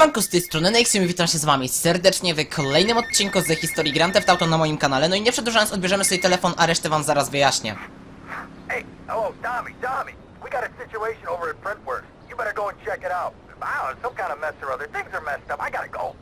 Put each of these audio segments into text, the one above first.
Siemanko, z tej strony Nexim i witam się z wami serdecznie w kolejnym odcinku ze historii Grand Theft Auto na moim kanale. No i nie przedłużając, odbierzemy sobie telefon, a resztę wam zaraz wyjaśnię. Hey, oh, Tommy, Tommy, we got a situation over at Printworks. You better go and check it out. Some kind of mess or other. Things are messed up. I gotta go.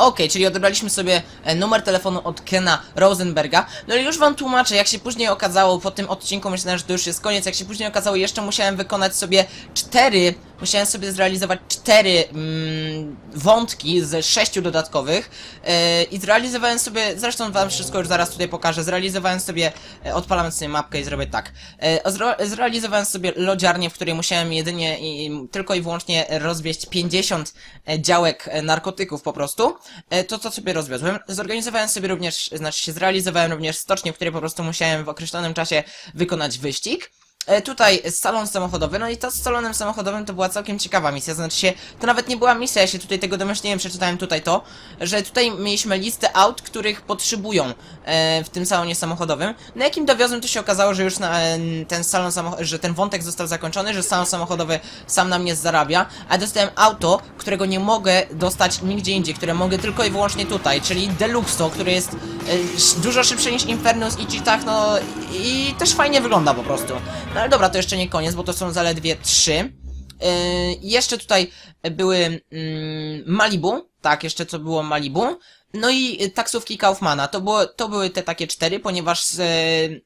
Okej, czyli odebraliśmy sobie e, numer telefonu od Kena Rosenberga. No i już wam tłumaczę, jak się później okazało, po tym odcinku myślałem, że to już jest koniec, jak się później okazało, jeszcze musiałem wykonać sobie cztery, musiałem sobie zrealizować cztery mm, wątki z sześciu dodatkowych e, i zrealizowałem sobie, zresztą wam wszystko już zaraz tutaj pokażę, zrealizowałem sobie, e, odpalam sobie mapkę i zrobię tak. E, zre, zrealizowałem sobie lodziarnię, w której musiałem jedynie i tylko i wyłącznie rozwieść 50 e, działek e, narkotyków po prostu. To co sobie rozwiozłem. Zorganizowałem sobie również, znaczy się zrealizowałem również stocznię, w której po prostu musiałem w określonym czasie wykonać wyścig. E, Tutaj salon samochodowy, no i to z salonem samochodowym to była całkiem ciekawa misja, znaczy się, to nawet nie była misja, ja się tutaj tego domyśliłem, przeczytałem tutaj to, że tutaj mieliśmy listę aut, których potrzebują e, w tym salonie samochodowym. Na jakim dowiozłem, to się okazało, że już na, ten salon że ten wątek został zakończony, że salon samochodowy sam na mnie zarabia, a dostałem auto, którego nie mogę dostać nigdzie indziej, które mogę tylko i wyłącznie tutaj, czyli Deluxo, który jest e, dużo szybszy niż Infernus i Cheetah, no i też fajnie wygląda po prostu. No ale dobra, to jeszcze nie koniec, bo to są zaledwie trzy. Yy, jeszcze tutaj były mm, Malibu, tak, jeszcze co było Malibu. No i taksówki Kaufmana. To, było, to były te takie cztery, ponieważ yy,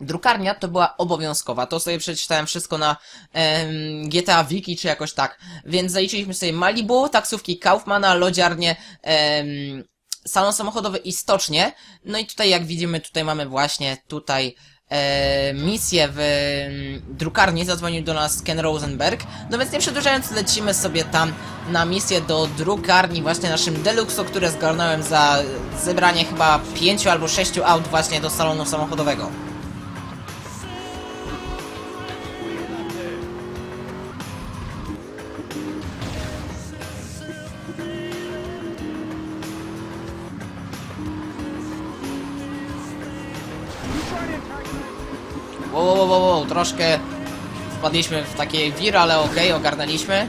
drukarnia to była obowiązkowa. To sobie przeczytałem wszystko na em, GTA Wiki czy jakoś tak. Więc zaliczyliśmy sobie Malibu, taksówki Kaufmana, lodziarnię, em, salon samochodowy i stocznie. No i tutaj jak widzimy, tutaj mamy właśnie tutaj e, misję w em, drukarni. Zadzwonił do nas Ken Rosenberg. No więc nie przedłużając, lecimy sobie tam na misję do drukarni właśnie naszym Deluxo, które zgarnąłem za zebranie chyba pięciu albo sześciu aut właśnie do salonu samochodowego. Wow, wow, wow, wow, troszkę wpadliśmy w takie wir, ale okej, ogarnęliśmy.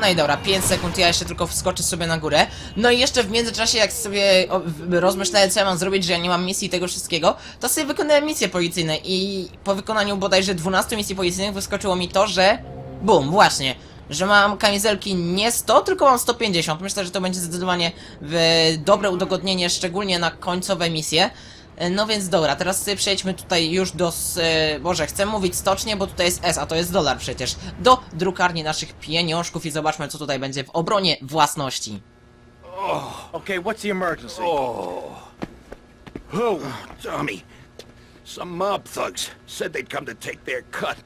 No i dobra, 5 sekund, ja jeszcze tylko wskoczę sobie na górę. No i jeszcze w międzyczasie, jak sobie rozmyślałem, co ja mam zrobić, że ja nie mam misji i tego wszystkiego, to sobie wykonałem misje policyjne i po wykonaniu bodajże 12 misji policyjnych wyskoczyło mi to, że... Bum, właśnie. Że mam kamizelki nie 100, tylko mam 150. Myślę, że to będzie zdecydowanie dobre udogodnienie, szczególnie na końcowe misje. E, No więc dobra, teraz sobie przejdźmy tutaj już do... s- E, Boże, chcę mówić stocznie, bo tutaj jest S, a to jest dolar przecież. Do drukarni naszych pieniążków i zobaczmy, co tutaj będzie w obronie własności. Okay, what's the emergency? Oh, Tommy. Some mob thugs said they'd come to take their cut.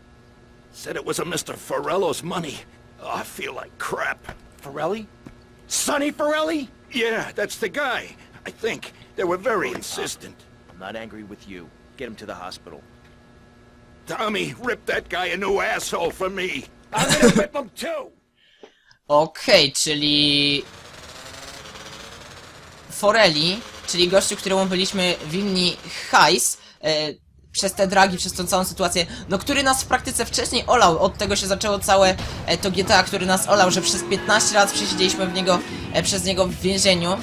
Said it was a Mr. Forello's money. Oh, I feel like crap. Forelli? Sonny Forelli? Yeah, that's the guy. I think. They were very insistent. I'm not angry with you. Get him to the hospital. Tommy, rip that guy a new asshole for me. I'm gonna rip him too. Okej, czyli... Forelli, czyli gościu, któremu byliśmy winni hajs, e, przez te dragi, przez tą całą sytuację, no który nas w praktyce wcześniej olał, od tego się zaczęło całe e, to GTA, który nas olał, że przez 15 lat przesiedzieliśmy w niego, e, przez niego w więzieniu.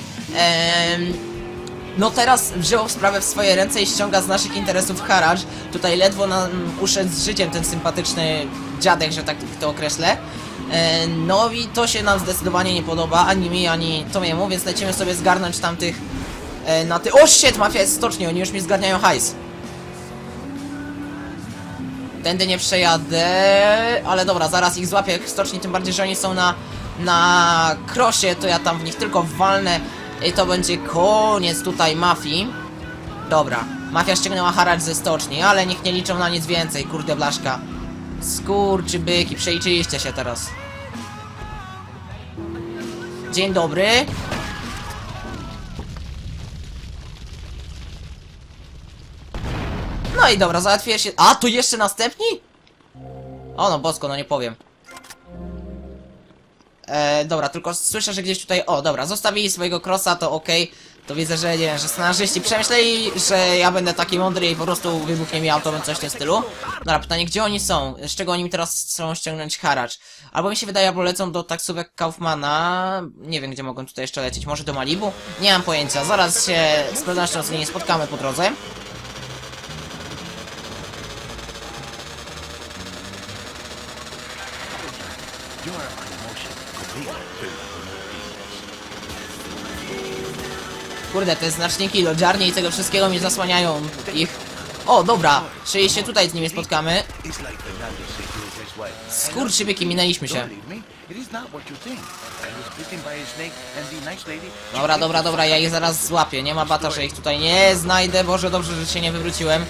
No teraz wziął sprawę w swoje ręce i ściąga z naszych interesów haracz. Tutaj ledwo nam uszedł z życiem ten sympatyczny dziadek, że tak to określę. E, No i to się nam zdecydowanie nie podoba, ani mi, ani Tomiemu, więc lecimy sobie zgarnąć tamtych e, na ty... O shit, mafia jest stoczni, oni już mi zgarniają hajs. Tędy nie przejadę, ale dobra, zaraz ich złapię w stoczni, tym bardziej, że oni są na, na krosie, to ja tam w nich tylko walnę i to będzie koniec tutaj mafii. Dobra, mafia ściągnęła haracz ze stoczni, ale niech nie liczą na nic więcej, kurde blaszka. Skurczy byki, przejrzyjcie się teraz. Dzień dobry. No i dobra, załatwię się... A, tu jeszcze następni? O no, bosko, no nie powiem. E, dobra, tylko słyszę, że gdzieś tutaj... O, dobra, zostawili swojego crossa, to okej. To widzę, że nie wiem, że scenarzyści przemyśleli, że ja będę taki mądry i po prostu wybuchnie mi auto, coś w tym stylu. Dobra, pytanie, gdzie oni są? Z czego oni mi teraz chcą ściągnąć haracz? Albo mi się wydaje, albo lecą do taksówek Kaufmana. Nie wiem, gdzie mogą tutaj jeszcze lecieć. Może do Malibu? Nie mam pojęcia. Zaraz się z pewnością z nimi spotkamy po drodze. Kurde, te znaczniki lodziarni i tego wszystkiego mi zasłaniają ich. O, dobra, czyli się tutaj z nimi spotkamy. Skurczybyki, minęliśmy się. Dobra, dobra, dobra, ja ich zaraz złapię. Nie ma bata, że ich tutaj nie znajdę. Boże, dobrze, że się nie wywróciłem.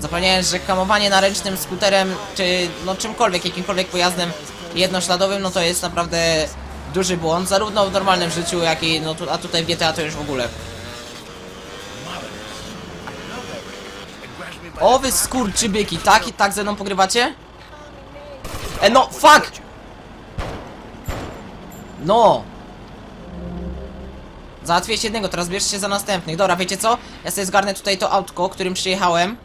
Zapomniałem, że hamowanie na ręcznym skuterem, czy no czymkolwiek, jakimkolwiek pojazdem jednośladowym, no to jest naprawdę duży błąd, zarówno w normalnym życiu, jak i, no a tutaj w GTA to już w ogóle. O wy skurczybyki, tak i tak ze mną pogrywacie? E no, fuck! No! Załatwiłeś jednego, teraz bierzcie się za następnych. Dobra, wiecie co? Ja sobie zgarnę tutaj to autko, którym przyjechałem.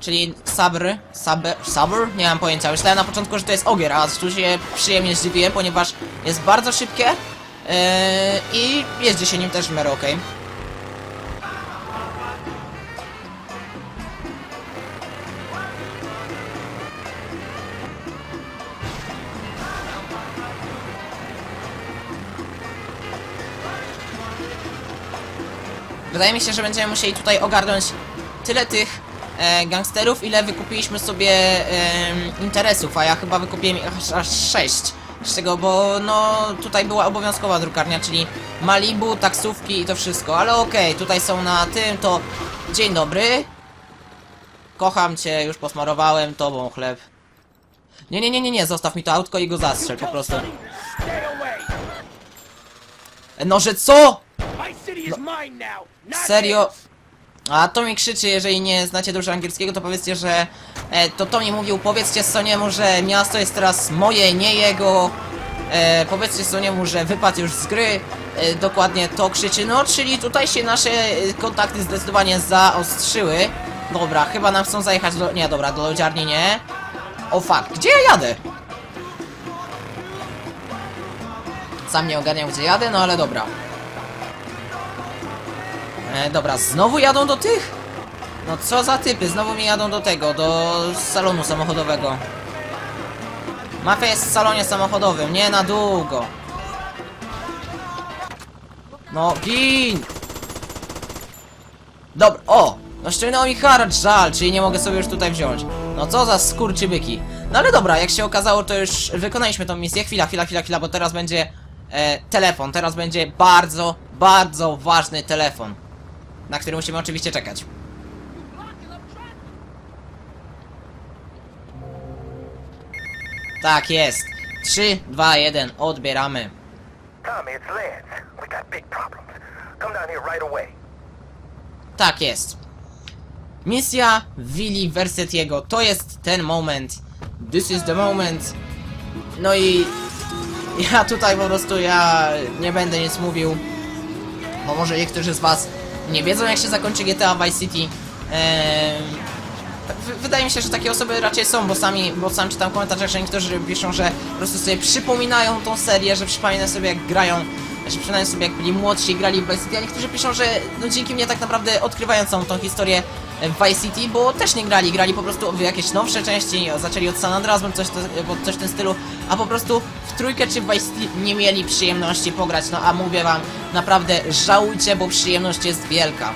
Czyli Sabr, Sabr, Sabr? Nie mam pojęcia. Myślałem na początku, że to jest Ogier, a tu się przyjemnie zdziwiłem, ponieważ jest bardzo szybkie yy, i jeździ się nim też w miarę okej. Wydaje mi się, że będziemy musieli tutaj ogarnąć tyle tych e, gangsterów, ile wykupiliśmy sobie e, interesów, a ja chyba wykupiłem aż, aż 6. Z tego, bo no tutaj była obowiązkowa drukarnia, czyli Malibu, taksówki i to wszystko, ale okej, tutaj są na tym, to dzień dobry. Kocham cię, już posmarowałem tobą chleb. Nie, nie, nie, nie, nie, zostaw mi to autko i go zastrzel po prostu. No, że co? My Serio? A to mi krzyczy, jeżeli nie znacie dobrze angielskiego, to powiedzcie, że e, to to mi mówił, powiedzcie Soniemu, że miasto jest teraz moje, nie jego. E, powiedzcie Soniemu, że wypadł już z gry. E, dokładnie to krzyczy. No, czyli tutaj się nasze e, kontakty zdecydowanie zaostrzyły. Dobra, chyba nam chcą zajechać do... Nie, dobra, do lodziarni nie. O fuck, gdzie ja jadę? Sam nie ogarniam gdzie jadę, no ale dobra. E, dobra, znowu jadą do tych? No co za typy, znowu mi jadą do tego, do salonu samochodowego. Mafia jest w salonie samochodowym, nie na długo. No, gin! Dobra, o! No ściągnęło mi haracz, żal, czyli nie mogę sobie już tutaj wziąć. No co za skurczybyki. No ale dobra, jak się okazało, to już wykonaliśmy tą misję. Chwila, chwila, chwila, chwila, bo teraz będzie e, telefon. Teraz będzie bardzo, bardzo ważny telefon. Na który musimy oczywiście czekać. Tak jest. 3, 2, 1, odbieramy. Tommy, it's Lance. We got big problems. Come down here right away. Tak jest. Misja Willy Versetiego. To jest ten moment. This is the moment. No i ja tutaj po prostu ja nie będę nic mówił. Bo może niektórzy z was nie wiedzą jak się zakończy GTA Vice City. W- wydaje mi się, że takie osoby raczej są, bo sami, bo sam czytam w komentarzach, że niektórzy piszą, że po prostu sobie przypominają tą serię, że przypominają sobie jak grają, że przypominają sobie jak byli młodsi i grali w Vice City, a niektórzy piszą, że no dzięki mnie tak naprawdę odkrywają całą tą historię w Vice City, bo też nie grali, grali po prostu w jakieś nowsze części, zaczęli od San Andreas, bądź coś, coś w tym stylu, a po prostu w trójkę czy w Vice City nie mieli przyjemności pograć, no a mówię wam, naprawdę żałujcie, bo przyjemność jest wielka.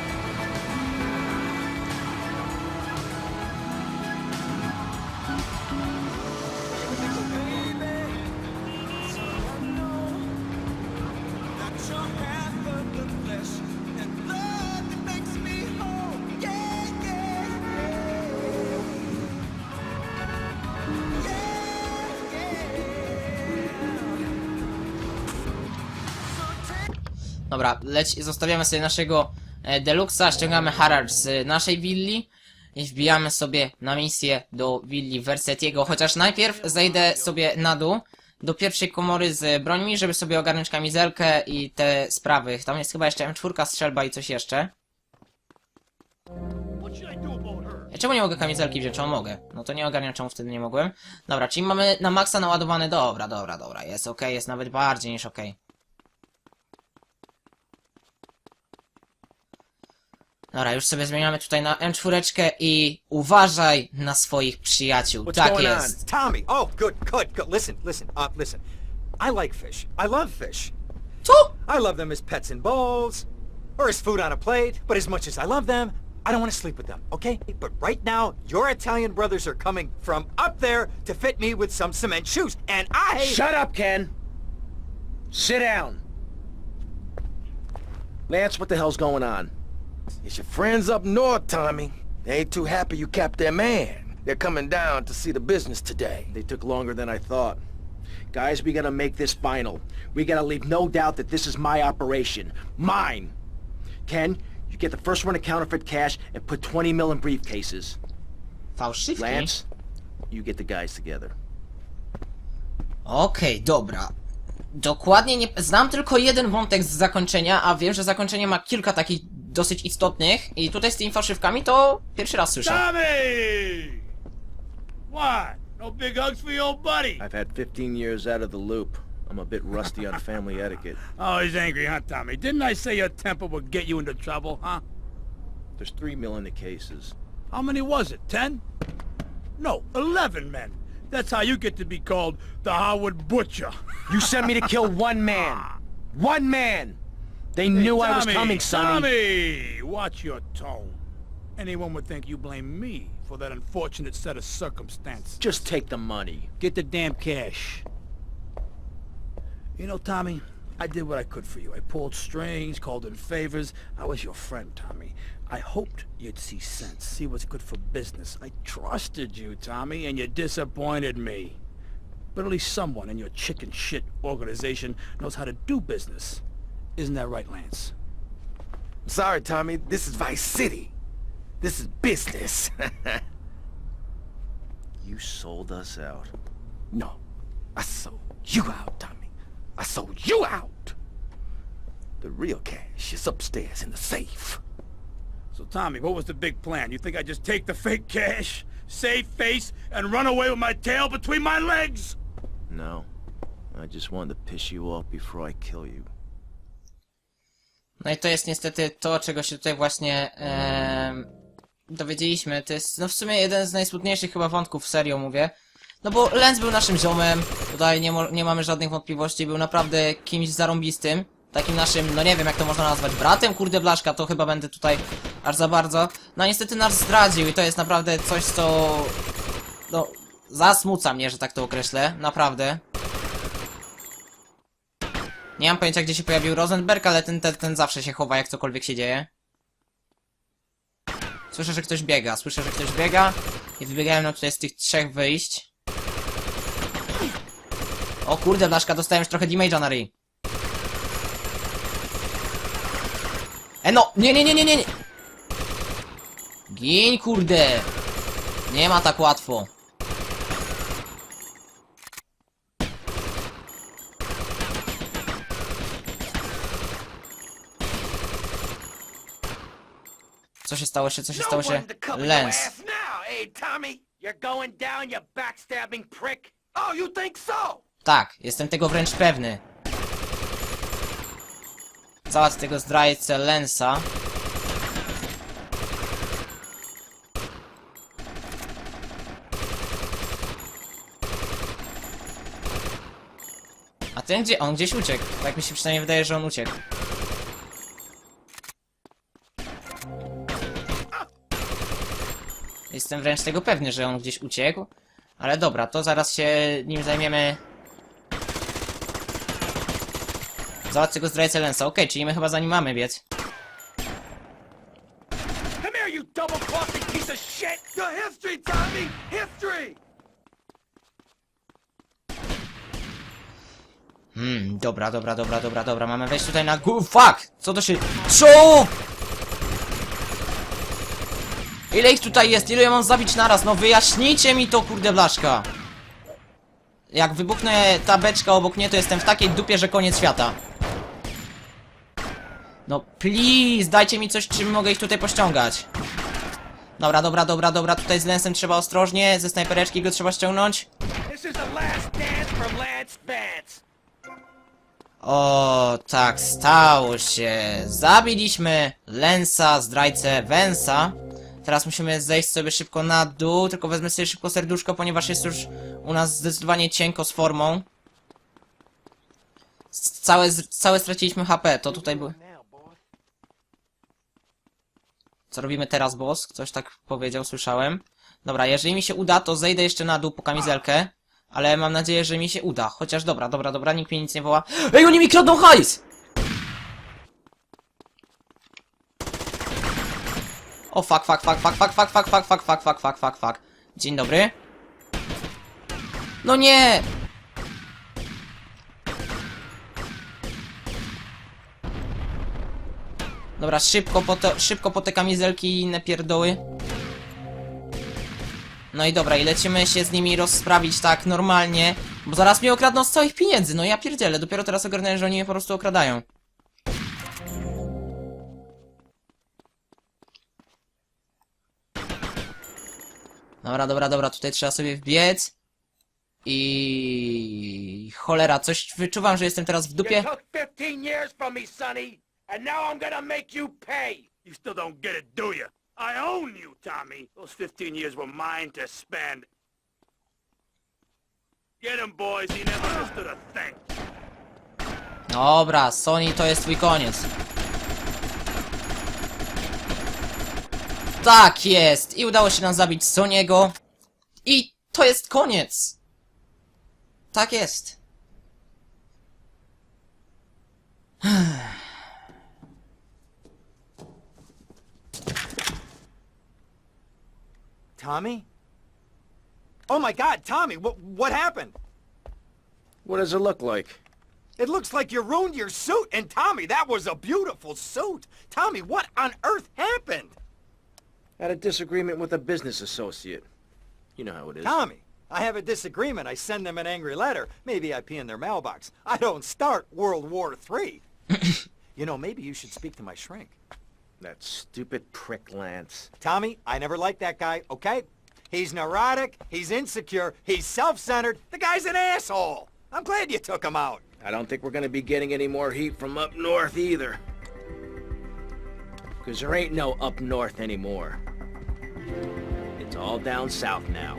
Dobra, leć, zostawiamy sobie naszego e, Deluxa, ściągamy haracz z naszej willi i wbijamy sobie na misję do willi Versetiego, chociaż najpierw zejdę sobie na dół do pierwszej komory z brońmi, żeby sobie ogarnąć kamizelkę i te sprawy. Tam jest chyba jeszcze M4, strzelba i coś jeszcze. Ja Czemu nie mogę kamizelki wziąć? Czemu mogę? No to nie ogarniam, czemu wtedy nie mogłem. Dobra, czyli mamy na maksa naładowany. Dobra, dobra, dobra. Jest ok, jest nawet bardziej niż ok. Dobra, już sobie zmieniamy tutaj na M4 i uważaj na swoich przyjaciół. What's tak going jest. on? Tommy! Oh, good, good, good. Listen, listen, uh, listen. I like fish. I love fish. Co? I love them as pets in bowls, or as food on a plate, but as much as I love them, I don't want to sleep with them, okay? But right now, your Italian brothers are coming from up there to fit me with some cement shoes, and I... Shut up, Ken. Sit down. Lance, what the hell's going on? It's your friends up north, Tommy. They ain't too happy you kept their man. They're coming down to see the business today. They took longer than I thought. Guys, we gotta make this final. We gotta leave no doubt that this is my operation. Mine! Ken, you get the first run of counterfeit cash and put 20 mil in briefcases. Fałszywki? Lance, you get the guys together. Okej, dobra. Dokładnie nie... Znam tylko jeden wątek z zakończenia, a wiem, że zakończenie ma kilka takich dosyć istotnych i tutaj z tymi fałszywkami to pierwszy raz słyszę. Tommy! What? No big hugs for your old buddy? I've had 15 years out of the loop. I'm a bit rusty on family etiquette. Oh, he's angry, huh, Tommy? Didn't I say your temper would get you into trouble, huh? There's 3 mil in the cases. How many was it? Ten? No, eleven men. That's how you get to be called the Howard Butcher. You sent me to kill one man! One man! They knew I was coming, Sonny. Tommy, watch your tone. Anyone would think you blame me for that unfortunate set of circumstances. Just take the money. Get the damn cash. You know, Tommy, I did what I could for you. I pulled strings, called in favors. I was your friend, Tommy. I hoped you'd see sense, see what's good for business. I trusted you, Tommy, and you disappointed me. But at least someone in your chicken shit organization knows how to do business. Isn't that right, Lance? Sorry, Tommy. This is Vice City. This is business. You sold us out. no, I sold you out, Tommy. I sold you out. The real cash is upstairs in the safe. So, Tommy, what was the big plan? You think I just take the fake cash, save face, and run away with my tail between my legs? No. I just wanted to piss you off before I kill you. No i to jest niestety to, czego się tutaj właśnie em, dowiedzieliśmy. To jest no w sumie jeden z najsmutniejszych chyba wątków serio mówię. No bo Lenz był naszym ziomem, tutaj nie, mo- nie mamy żadnych wątpliwości, był naprawdę kimś zarąbistym. Takim naszym, no nie wiem jak to można nazwać, bratem, kurde blaszka, to chyba będę tutaj aż za bardzo. No niestety nas zdradził i to jest naprawdę coś, co... No, zasmuca mnie, że tak to określę, naprawdę. Nie mam pojęcia, gdzie się pojawił Rosenberg, ale ten, ten, ten zawsze się chowa, jak cokolwiek się dzieje. Słyszę, że ktoś biega, słyszę, że ktoś biega i wybiegają nam tutaj z tych trzech wyjść. O kurde, Blaszka, dostałem już trochę damage'a na ryj. E no, nie, nie, nie, nie, nie. Gin, kurde. Nie ma tak łatwo. Co się stało się, co się stało się? Lens. Oh? Tak, jestem tego wręcz pewny. Załatw tego zdrajcę Lensa. A ten gdzie? On gdzieś uciekł. Tak mi się przynajmniej wydaje, że on uciekł. Jestem wręcz tego pewny, że on gdzieś uciekł. Ale dobra, to zaraz się nim zajmiemy Załatw tego zdrajcę Lensa. Okej, czyli my chyba za nim mamy biec. Hmm, dobra, dobra, dobra, dobra, dobra. Mamy wejść tutaj na. Fuck! Co to się... Co? Ile ich tutaj jest? Ile ja mam zabić naraz? No wyjaśnijcie mi to, kurde blaszka. Jak wybuchnie ta beczka obok mnie, to jestem w takiej dupie, że koniec świata. No please, dajcie mi coś, czym mogę ich tutaj pościągać. Dobra, dobra, dobra, dobra, tutaj z Lensem trzeba ostrożnie, ze snajpereczki go trzeba ściągnąć. O, tak, stało się. Zabiliśmy Lensa, zdrajcę Vensa. Teraz musimy zejść sobie szybko na dół, tylko wezmę sobie szybko serduszko, ponieważ jest już u nas zdecydowanie cienko z formą. Całe, całe straciliśmy HP, to tutaj były... Co robimy teraz, boss? Ktoś tak powiedział, słyszałem. Dobra, jeżeli mi się uda, to zejdę jeszcze na dół po kamizelkę. Ale mam nadzieję, że mi się uda. Chociaż dobra, dobra, dobra, nikt mnie nic nie woła. Ej, oni mi kradną hajs! O fuck, fuck, fuck, fuck, fuck, fuck, fuck, fuck, fuck, fuck, fuck, fuck, fuck, fuck. Dzień dobry. No nie! Dobra, szybko po, te, szybko po te kamizelki i inne pierdoły. No i dobra, i lecimy się z nimi rozprawić tak normalnie, bo zaraz mnie okradną z całych pieniędzy, no ja pierdzielę, dopiero teraz ogarnąłem, że oni mnie po prostu okradają. Dobra, dobra, dobra, tutaj trzeba sobie wbiec. I cholera, coś wyczuwam, że jestem teraz w You dupie. took 15 years from me, Sonny, and now I'm gonna make you pay. You still don't get it, do you? I own you, Tommy. Those 15 years were mine to spend. Get him, boys. He never understood a thing. Dobra, Sony to jest twój koniec. Tak jest! I udało się nam zabić Soniego. I to jest koniec! Tak jest. Tommy? Oh my god, Tommy, what, what happened? What does it look like? It looks like you ruined your suit, and Tommy, that was a beautiful suit. Tommy, what on earth happened? Had a disagreement with a business associate. You know how it is. Tommy, I have a disagreement. I send them an angry letter. Maybe I pee in their mailbox. I don't start World War III. you know, maybe you should speak to my shrink. That stupid prick Lance. Tommy, I never liked that guy, okay? He's neurotic, he's insecure, he's self-centered. The guy's an asshole. I'm glad you took him out. I don't think we're gonna be getting any more heat from up north either. Cause there ain't no up north anymore. It's all down south now.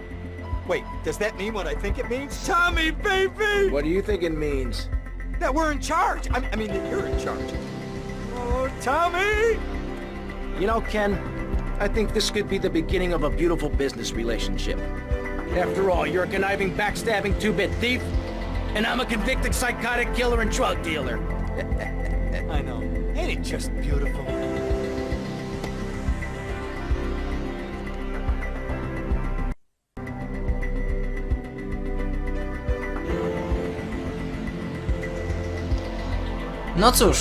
Wait, does that mean what I think it means? Tommy, baby! What do you think it means? That we're in charge. I, I mean, that you're in charge. Oh, Tommy! You know, Ken, I think this could be the beginning of a beautiful business relationship. After all, you're a conniving, backstabbing two-bit thief, and I'm a convicted psychotic killer and drug dealer. I know. Ain't it just beautiful? No cóż,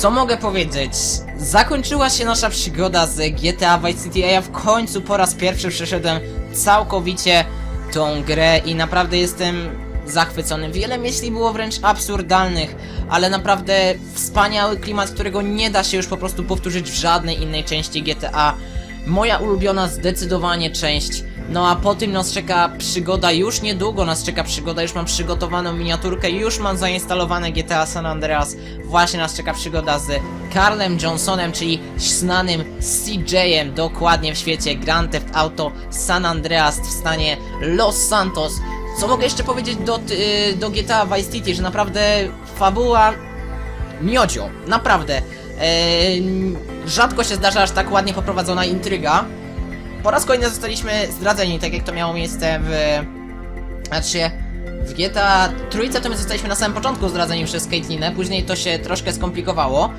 co mogę powiedzieć? Zakończyła się nasza przygoda z GTA Vice City, a ja w końcu po raz pierwszy przeszedłem całkowicie tą grę i naprawdę jestem zachwycony. Wiele myśli było wręcz absurdalnych, ale naprawdę wspaniały klimat, którego nie da się już po prostu powtórzyć w żadnej innej części GTA. Moja ulubiona zdecydowanie część. No a po tym nas czeka przygoda, już niedługo nas czeka przygoda, już mam przygotowaną miniaturkę, już mam zainstalowane GTA San Andreas. Właśnie nas czeka przygoda z Carlem Johnsonem, czyli znanym CJ-em dokładnie w świecie Grand Theft Auto San Andreas w stanie Los Santos. Co mogę jeszcze powiedzieć do, ty- do GTA Vice City, że naprawdę fabuła miodzio, naprawdę. Eee, rzadko się zdarza aż tak ładnie poprowadzona intryga. Po raz kolejny zostaliśmy zdradzeni, tak jak to miało miejsce w... Znaczy, w GTA trójce to my zostaliśmy na samym początku zdradzeni przez Caitlinę, później to się troszkę skomplikowało.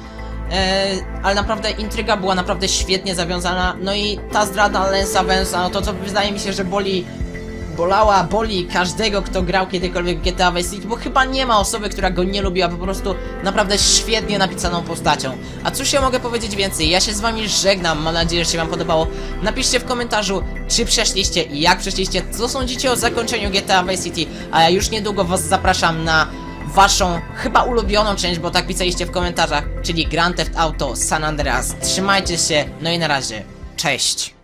Eee, ale naprawdę intryga była naprawdę świetnie zawiązana, no i ta zdrada Lensa Vensa, no to co wydaje mi się, że boli bolała, boli każdego, kto grał kiedykolwiek w GTA Vice City, bo chyba nie ma osoby, która go nie lubiła, po prostu naprawdę świetnie napisaną postacią. A cóż ja mogę powiedzieć więcej? Ja się z wami żegnam, mam nadzieję, że się wam podobało. Napiszcie w komentarzu, czy przeszliście i jak przeszliście, co sądzicie o zakończeniu GTA Vice City, a ja już niedługo was zapraszam na waszą chyba ulubioną część, bo tak pisaliście w komentarzach, czyli Grand Theft Auto San Andreas. Trzymajcie się, no i na razie. Cześć!